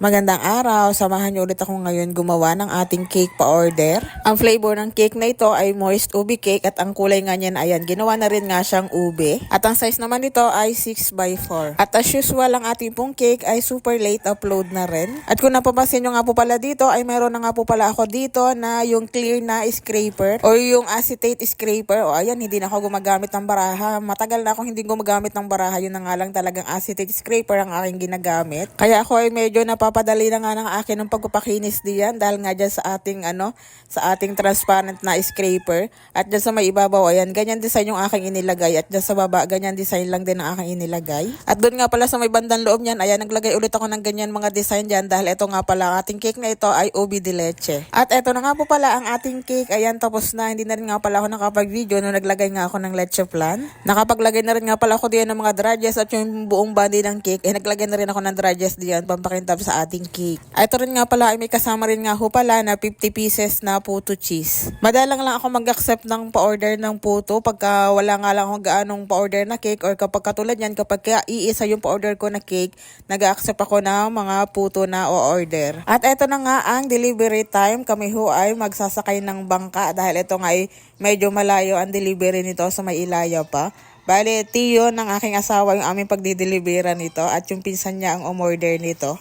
Magandang araw, samahan niyo ulit ako ngayon gumawa ng ating cake pa-order. Ang flavor ng cake na ito ay moist ube cake at ang kulay nga niyan ayan, ginawa na rin nga siyang ube. At ang size naman nito ay 6x4. At as usual, ang ating pong cake ay super late upload na rin. At kung napapansin nyo nga po pala dito, ay meron na nga po pala ako dito na yung clear na scraper or yung acetate scraper. O ayan, hindi na ako gumagamit ng baraha. Matagal na akong hindi gumagamit ng baraha. Yun na nga lang talagang acetate scraper ang aking ginagamit. Kaya ako ay medyo napapadali na nga ng akin ng pagpapakinis diyan dahil nga dyan sa ating ano, sa ating transparent na scraper. At dyan sa may ibabaw, ayan, ganyan design yung aking inilagay. At dyan sa baba, ganyan design lang din ang aking inilagay. At doon nga pala sa may bandang loob niyan, ayan, naglagay ulit ako ng ganyan mga design dyan dahil ito nga pala, ang ating cake na ito ay ubi de leche. At ito na nga po pala ang ating cake. Ayan, tapos na. Hindi na rin nga pala ako nakapag-video nung naglagay nga ako ng leche plan. Nakapaglagay na rin nga pala ako diyan ng mga dredges at yung buong body ng cake. Eh, naglagay na rin ako ng dredges diyan pampakintab sa ating cake. Ay, ito rin nga pala ay may kasama rin nga ho pala na 50 pieces na puto cheese. Madalang lang ako mag-accept ng pa-order ng puto pagka wala nga lang akong gaanong pa-order na cake or kapag katulad yan, kapag kaya iisa yung pa-order ko na cake, nag-accept ako ng mga puto na o-order. At ito na nga ang delivery time. Kami ho ay magsasakay ng bangka dahil ito nga ay medyo malayo ang delivery nito sa may ilaya pa. Bale, tiyo ng aking asawa yung aming pagdideliveran nito at yung pinsan niya ang umorder nito.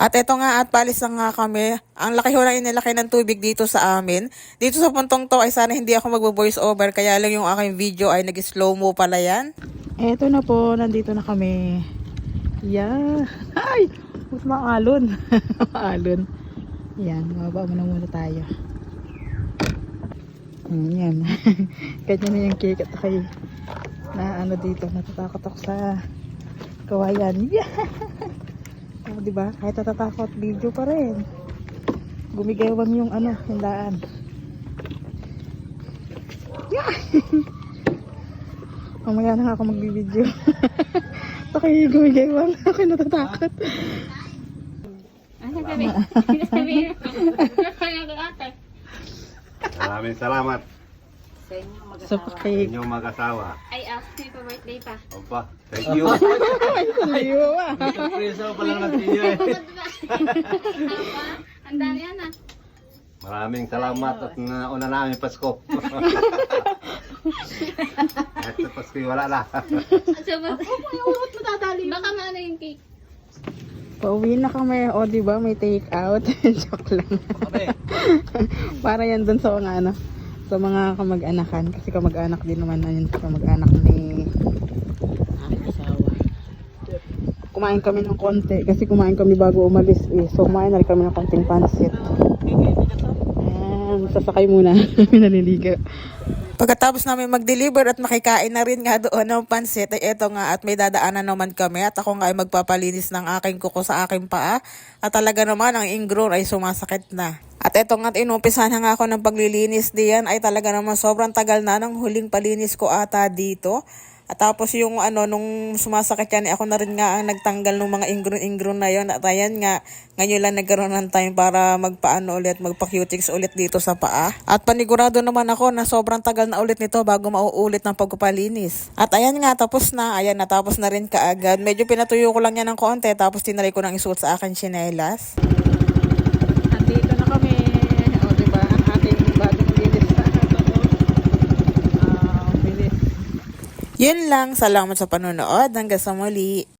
At eto nga at palis na nga kami. Ang laki ho na inilaki ng tubig dito sa amin. Dito sa puntong to ay sana hindi ako magbo-voice over kaya lang yung aking video ay nag-slow mo pala yan. Eto na po, nandito na kami. Yeah. Ay! Mas maalon. maalon. Yan, mababa muna muna tayo. Mm, Yan. Ganyan na yung cake at kay na ano dito, natatakot ako sa kawayan. Yeah! Oh, di ba? Kahit natatakot, video pa rin. Gumigewang yung ano, hindaan. Yeah! Mamaya na nga ako magbibideo. Ako yung gumigewang. Ako yung natatakot. Ano sabi? Sabi Kaya ko ate. Maraming salamat Sa sa pakik. inyong mag-asawa. Ay, happy pa birthday pa. Opa, thank you. Saliw ah. Preso pa lang natin yun. Ang dami yan ah. Maraming salamat at nauna namin Pasko. At sa Pasko wala na. So, ba- Baka maano yung cake. Pauwi na kami. O, di ba? May take out. Joke lang. Para yan dun sa mga ano sa mga kamag-anakan kasi kamag-anak din naman na yun kamag-anak ni asawa. Kumain kami ng konti kasi kumain kami bago umalis eh. So kumain na rin kami ng konting pansit. Ayan, sasakay muna. Kami naliligo Pagkatapos namin mag-deliver at makikain na rin nga doon ng pansit, ay eto nga at may dadaanan naman kami at ako nga ay magpapalinis ng aking kuko sa aking paa. At talaga naman ang ingrown ay sumasakit na. At eto nga at inumpisahan nga ako ng paglilinis diyan ay talaga naman sobrang tagal na ng huling palinis ko ata dito. At tapos yung ano, nung sumasakit yan, eh, ako na rin nga ang nagtanggal ng mga ingroon-ingroon na yon At ayan nga, ngayon lang nagkaroon ng time para magpaano ulit, magpa-cutics ulit dito sa paa. At panigurado naman ako na sobrang tagal na ulit nito bago mauulit ng pagpapalinis. At ayan nga, tapos na. Ayan, natapos na rin kaagad. Medyo pinatuyo ko lang yan ng konti, tapos tinry ko nang isuot sa akin chinelas. Nandito na kami. O, di ba? Ang ating bagong linis na. Ah, bilis. Yun lang, salamat sa panonood. Hanggang sa muli.